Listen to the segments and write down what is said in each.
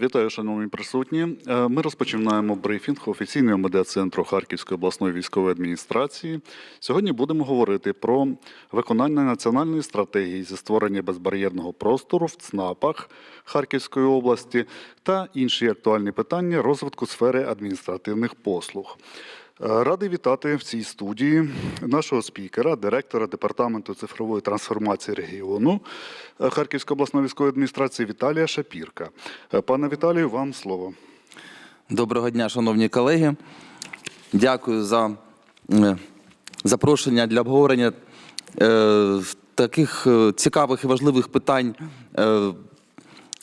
Вітаю, шановні присутні. Е, Ми розпочинаємо брифінг офіційного медіа-центру Харківської обласної військової адміністрації. Сьогодні будемо говорити про виконання національної стратегії зі створення безбар'єрного простору в ЦНАПах Харківської області та інші актуальні питання розвитку сфери адміністративних послуг. Е, Радий вітати в цій студії нашого спікера, директора департаменту цифрової трансформації регіону е, Харківської обласної військової адміністрації Віталія Шапірка. Е, Пане Віталію, вам слово. Доброго дня, шановні колеги. Дякую за запрошення для обговорення таких цікавих і важливих питань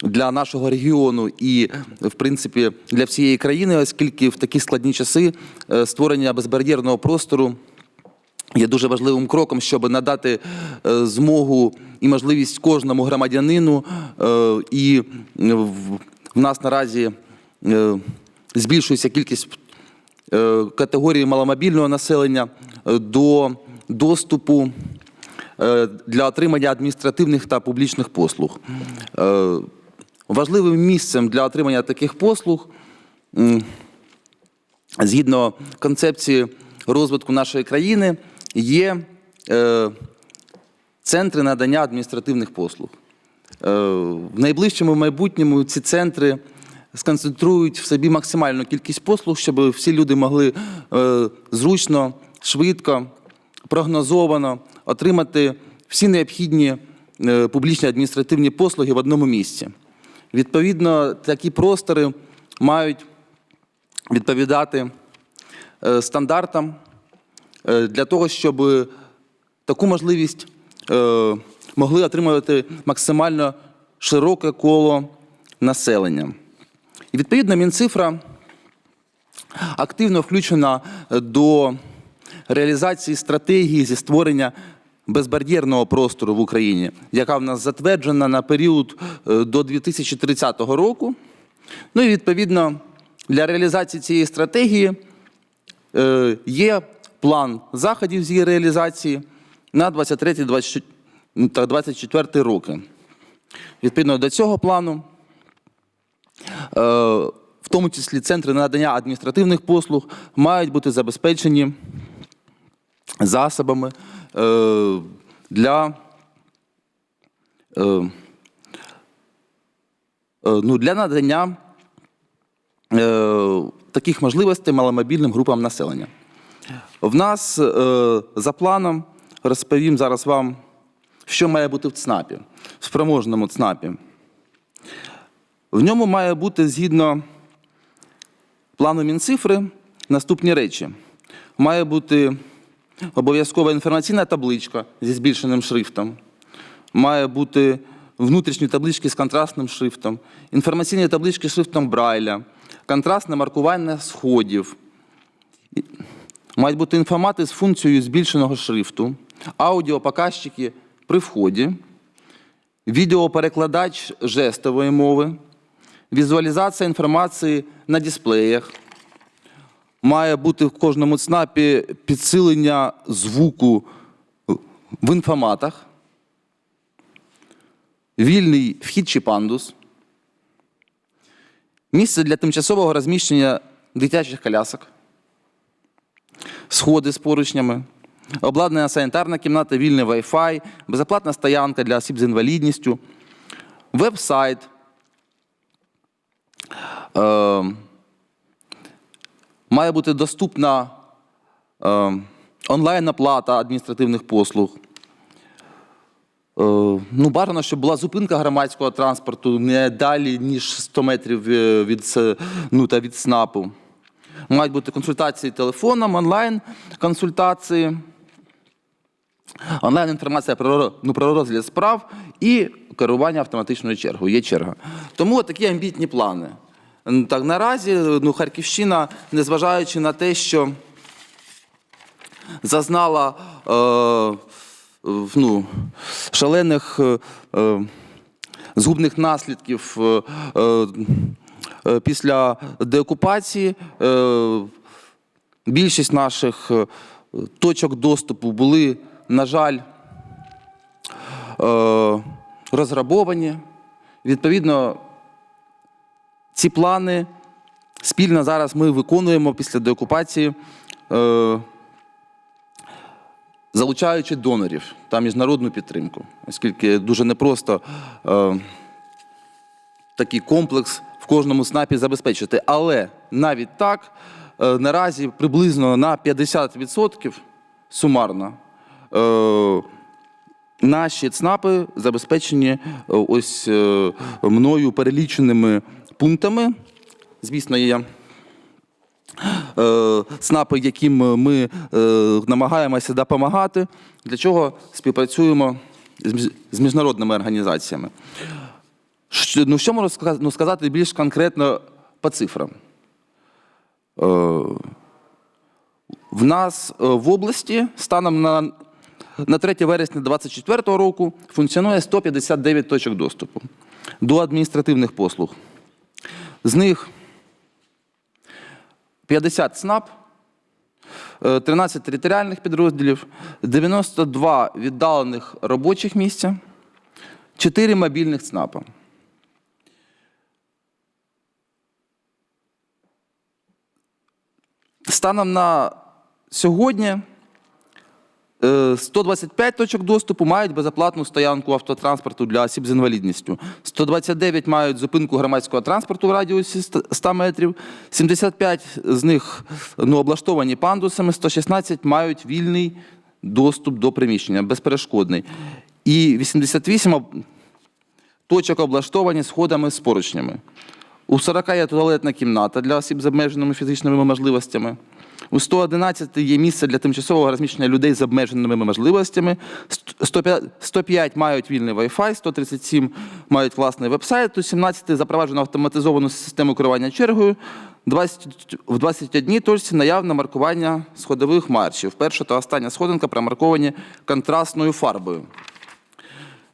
для нашого регіону і, в принципі, для всієї країни, оскільки в такі складні часи е, створення безбар'єрного простору є дуже важливим кроком, щоб надати е, змогу і можливість кожному громадянину. е, І в нас наразі збільшується кількість категорії маломобільного населення до доступу для отримання адміністративних та публічних послуг. Важливим місцем для отримання таких послуг згідно концепції розвитку нашої країни, є е, центри надання адміністративних послуг. Е, в найближчому майбутньому ці центри сконцентрують в собі максимальну кількість послуг, щоб всі люди могли е, зручно, швидко, прогнозовано отримати всі необхідні публічні адміністративні послуги в одному місці. Відповідно, такі простори мають відповідати е, стандартам е, для того, щоб таку можливість е, могли отримувати максимально широке коло населення. І відповідно Мінцифра активно включена до реалізації стратегії зі створення безбар'єрного простору в Україні, яка в нас затверджена на період е, до 2030 року. Ну і відповідно для реалізації цієї стратегії е, є план заходів з її реалізації на 23 та 24 роки. Відповідно до цього плану, е, в тому числі центри надання адміністративних послуг мають бути забезпечені засобами для, е, е, ну, для надання е, таких можливостей маломобільним групам населення. В нас е, за планом розповім зараз вам, що має бути в ЦНАПі, в спроможному ЦНАПі. В ньому має бути згідно плану Мінцифри наступні речі. Має бути обов'язкова інформаційна табличка зі збільшеним шрифтом. Має бути внутрішні таблички з контрастним шрифтом, інформаційні таблички з шрифтом Брайля, контрастне маркування сходів. Мають бути інформати з функцією збільшеного шрифту, аудіопоказчики при вході, відеоперекладач жестової мови, візуалізація інформації на дисплеях. Має бути в кожному ЦНАПі підсилення звуку в інформатах, вільний вхід чи пандус, місце для тимчасового розміщення дитячих колясок, сходи з поручнями, обладнана санітарна кімната, вільний Wi-Fi, безоплатна стоянка для осіб з інвалідністю, веб-сайт. Е, має бути доступна е, онлайн-оплата адміністративних послуг. Е, ну, бажано, щоб була зупинка громадського транспорту не далі, ніж 100 метрів е, від, ну, та від СНАПу. Мають бути консультації телефоном, онлайн-консультації, онлайн-інформація про, ну, про розгляд справ і керування автоматичною чергою. Є черга. Тому такі амбітні плани. Так, наразі ну, Харківщина, незважаючи на те, що зазнала е, ну, шалених е, е, згубних наслідків е, е, е, після деокупації. Е, більшість наших е, точок доступу були, на жаль, е, розграбовані. Відповідно, Ці плани спільно зараз ми виконуємо після деокупації, е, залучаючи донорів та міжнародну підтримку, оскільки дуже непросто е, такий комплекс в кожному СНАПі забезпечити. Але навіть так, е, наразі приблизно на 50% сумарно. е, Наші ЦНАПи забезпечені е, ось е, мною переліченими пунктами. Звісно, є е, ЦНАПи, яким ми намагаємося допомагати, для чого співпрацюємо з міжнародними організаціями. Ну, що можу ну, сказати більш конкретно по цифрам? В нас в області станом на, на 3 вересня 2024 року функціонує 159 точок доступу до адміністративних послуг. З них 50 СНАП, е, 13 територіальних підрозділів, 92 віддалених робочих місця, 4 мобільних ЦНАПа. Станом на сьогодні е, 125 точок доступу мають безоплатну стоянку автотранспорту для осіб з інвалідністю. 129 мають зупинку громадського транспорту в радіусі 100 метрів. 75 з них ну, облаштовані пандусами, 116 мають вільний доступ до приміщення, безперешкодний. І 88 точок облаштовані сходами з поручнями. У 40 є туалетна кімната для осіб з обмеженими фізичними можливостями. У 111 є місце для тимчасового розміщення людей з обмеженими можливостями. 105 105 мають вільний Wi-Fi, 137 мають власний веб-сайт, у 17 запроваджено автоматизовану систему керування чергою. 20, в 21 точці наявне маркування сходових маршів. Перша та остання сходинка промарковані контрастною фарбою.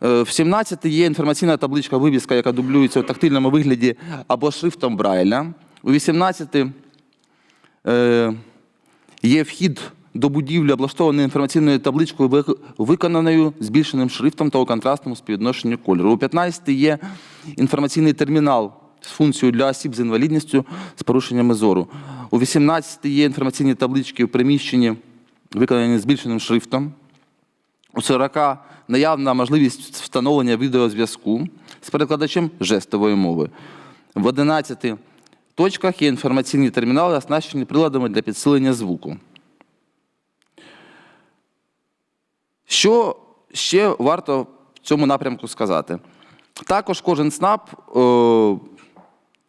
Е, В 17 є інформаційна табличка вивіска, яка дублюється у тактильному вигляді або шрифтом Брайля. У 18 е, є вхід до будівлі, облаштованої інформаційною табличкою, виконаною збільшеним шрифтом та у контрастному співвідношенню кольору. У 15 є інформаційний термінал з функцією для осіб з інвалідністю з порушеннями зору. У 18 є інформаційні таблички в приміщенні, виконані збільшеним шрифтом. У 40 наявна можливість встановлення відеозв'язку з перекладачем жестової мови. В 11 точках є інформаційні термінали, оснащені приладами для підсилення звуку. Що ще варто в цьому напрямку сказати? Також кожен СНАП е,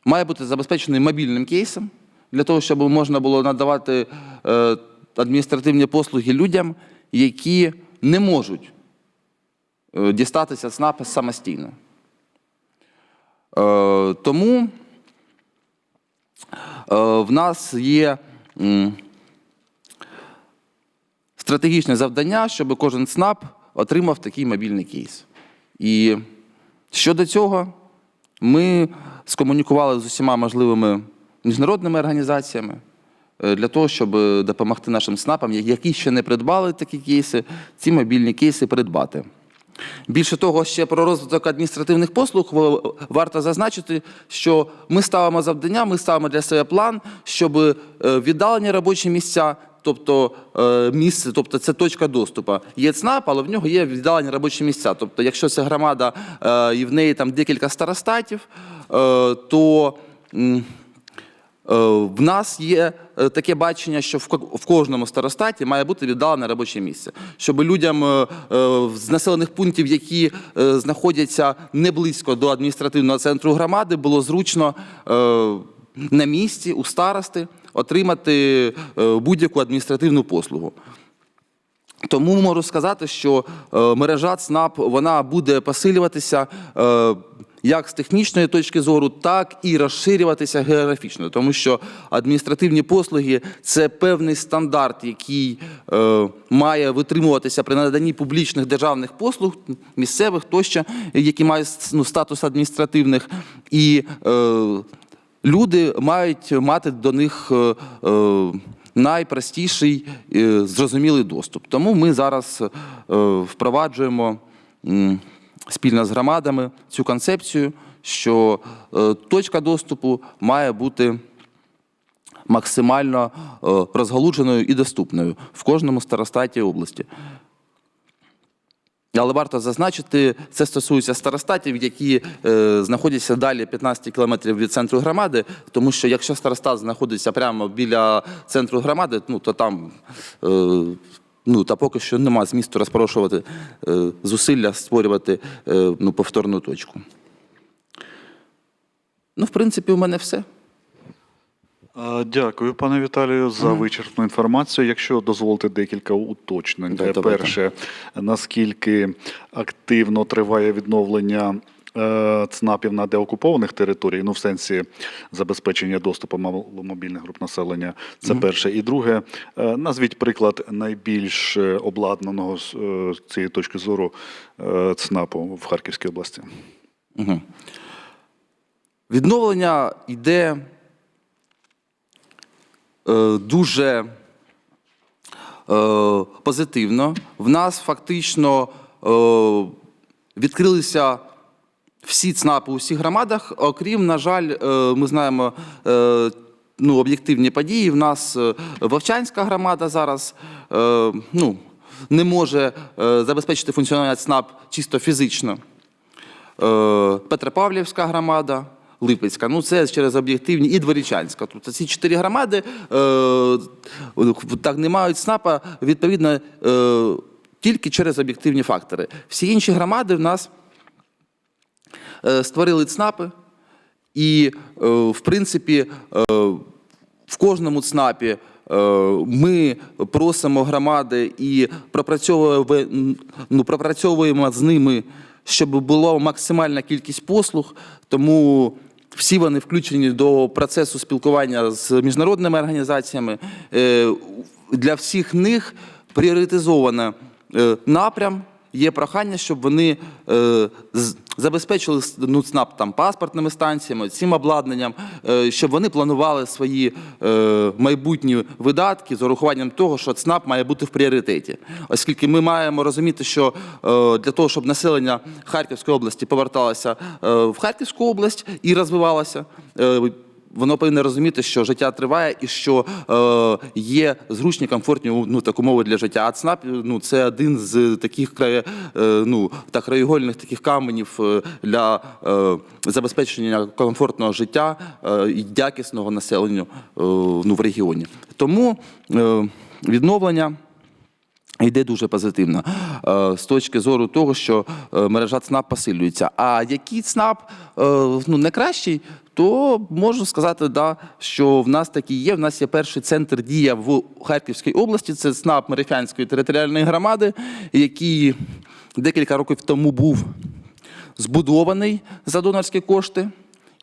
має бути забезпечений мобільним кейсом для того, щоб можна було надавати е, адміністративні послуги людям, які не можуть е, дістатися СНАП самостійно. Е, тому в нас є стратегічне завдання, щоб кожен СНАП отримав такий мобільний кейс. І щодо цього ми скомунікували з усіма можливими міжнародними організаціями е, для того, щоб допомогти нашим СНАПам, які ще не придбали такі кейси, ці мобільні кейси придбати. Більше того, ще про розвиток адміністративних послуг варто зазначити, що ми ставимо завдання, ми ставимо для себе план, щоб е, віддалені робочі місця, тобто е, місце, тобто це точка доступу. Є ЦНАП, але в нього є віддалені робочі місця. Тобто, якщо це громада е, і в неї там декілька старостатів, то В нас є е, таке бачення, що в кожному старостаті має бути віддалене робоче місце, щоб людям е, е, з населених пунктів, які е, знаходяться не близько до адміністративного центру громади, було зручно е, на місці у старости отримати е, будь-яку адміністративну послугу. Тому можу сказати, що е, мережа ЦНАП вона буде посилюватися е, як з технічної точки зору, так і розширюватися географічно, тому що адміністративні послуги це певний стандарт, який е, має витримуватися при наданні публічних державних послуг, місцевих тощо, які мають ну, статус адміністративних. І е, люди мають мати до них е, е, найпростіший е, зрозумілий доступ. Тому ми зараз е, впроваджуємо спільно з громадами цю концепцію, що е, точка доступу має бути максимально е, розгалудженою і доступною в кожному старостаті області. Але варто зазначити, це стосується старостатів, які е, знаходяться далі 15 кілометрів від центру громади, тому що якщо старостат знаходиться прямо біля центру громади, ну то там е, ну, та поки що нема змісту розпорошувати е, зусилля, створювати е, ну, повторну точку. Ну, в принципі, у мене все. Е, Дякую, пане Віталію, за вичерпну інформацію. Якщо дозволите декілька уточнень. Перше, наскільки активно триває відновлення ЦНАПів на деокупованих територіях, ну в сенсі забезпечення доступу маломобільних груп населення. Це перше. І друге, е, назвіть приклад найбільш е, обладнаного з е, цієї точки зору е, ЦНАПу в Харківській області. Угу. Відновлення йде е, дуже е, позитивно. В нас фактично е, відкрилися всі ЦНАПи у всіх громадах, окрім, на жаль, е, ми знаємо. е, Ну, об'єктивні події. В нас е, Вовчанська громада зараз ну, не може забезпечити функціонування ЦНАП чисто фізично. Петропавлівська громада, Липецька. Ну, це через об'єктивні і Дворічанська. Тобто ці чотири громади е, так не мають СНАПа, відповідно, е, тільки через об'єктивні фактори. Всі інші громади в нас створили ЦНАПи, і, е, в принципі, е, в кожному ЦНАПі е, ми просимо громади і пропрацьовуємо, ну, пропрацьовуємо з ними, щоб була максимальна кількість послуг. Тому всі вони включені до процесу спілкування з міжнародними організаціями. Е, Для всіх них пріоритизовано е, напрям. Є прохання, щоб вони е, забезпечили ну, ЦНАП там паспортними станціями, цим обладнанням, е, щоб вони планували свої е, майбутні видатки з урахуванням того, що ЦНАП має бути в пріоритеті. Оскільки ми маємо розуміти, що е, для того, щоб населення Харківської області поверталося е, в Харківську область і розвивалося. е, Воно повинно розуміти, що життя триває і що е, є зручні, комфортні ну, так, умови для життя. А ЦНАП ну, це один з таких крає, е, ну, та краєгольних таких каменів е, для е, забезпечення комфортного життя е, і якісного населення е, ну, в регіоні. Тому е, відновлення. Йде дуже позитивно е, з точки зору того, що е, мережа ЦНАП посилюється. А який ЦНАП ну, не кращий, то можу сказати, да, що в нас такі є. В нас є перший центр дія в Харківській області. Це СНАП Мерифянської територіальної громади, який декілька років тому був збудований за донорські кошти.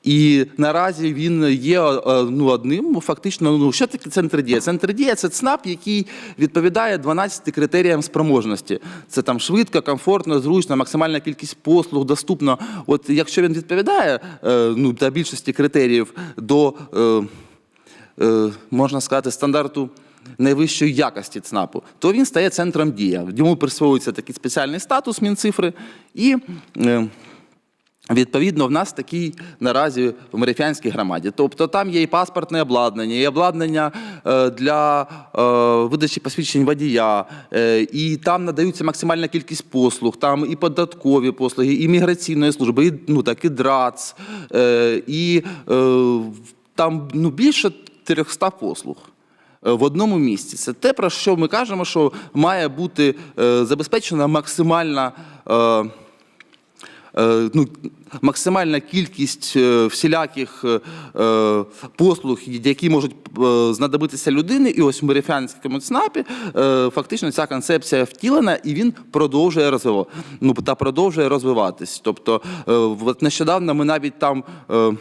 І наразі він є е, ну, одним, фактично, ну що таке центр дія? Центр дія це ЦНАП, який відповідає 12 критеріям спроможності. Це там швидко, комфортно, зручно, максимальна кількість послуг, доступно. От якщо він відповідає е, ну, до більшості критеріїв до, е, можна сказати, стандарту. Найвищої якості ЦНАПу, то він стає центром дія. Йому присвоюється такий спеціальний статус Мінцифри, і Відповідно, в нас такий наразі в Мерефянській громаді. Тобто там є і паспортне обладнання, і обладнання е, для е, видачі посвідчень водія, е, і там надаються максимальна кількість послуг, там і податкові послуги, і міграційної служби, і, ну, так, і ДРАЦ, і там ну, більше 300 послуг. В одному місці це те, про що ми кажемо, що має бути забезпечена максимальна ну, максимальна кількість е, всіляких е, е, послуг, які можуть е, знадобитися людині, і ось в Мерефянському ЦНАПі е, фактично ця концепція втілена, і він продовжує розвивати, ну, та продовжує розвиватись. Тобто, е, нещодавно ми навіть там е,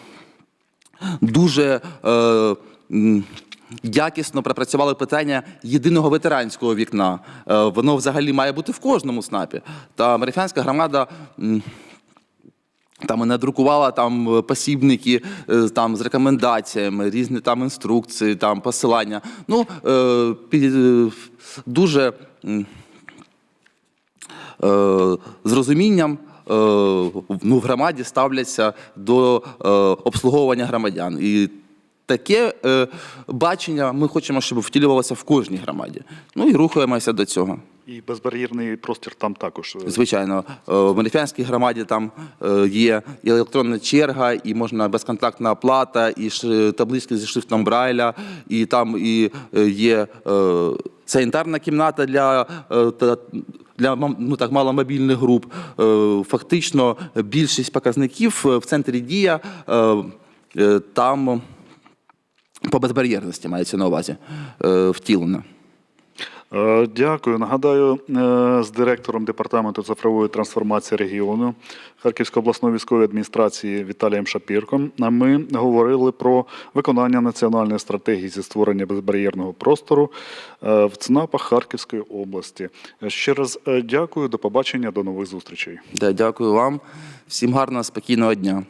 дуже. Е, Якісно пропрацювали питання єдиного ветеранського вікна. Е, Воно взагалі має бути в кожному СНАПі. Та Мерефянська громада там і надрукувала там е, посібники е, там з рекомендаціями, різні там інструкції, там посилання. Ну е, під, е, дуже е, з розумінням ну, в громаді ставляться до е, обслуговування громадян. І таке е, бачення ми хочемо, щоб втілювалося в кожній громаді. Ну і рухаємося до цього. І безбар'єрний простір там також. е, Звичайно, е, в Мерефянській громаді там е, є і електронна черга, і можна безконтактна оплата, і таблички зі шрифтом Брайля, і там і є санітарна кімната для, для ну, так, маломобільних груп. Фактично більшість показників в центрі дія там по безбар'єрності мається на увазі е, втілено. Е, Дякую. Нагадаю, е, з директором департаменту цифрової трансформації регіону Харківської обласної військової адміністрації Віталієм Шапірком. Ми говорили про виконання національної стратегії зі створення безбар'єрного простору в ЦНАПах Харківської області. Ще раз дякую. До побачення. До нових зустрічей. Дякую вам. Всім гарного, спокійного дня.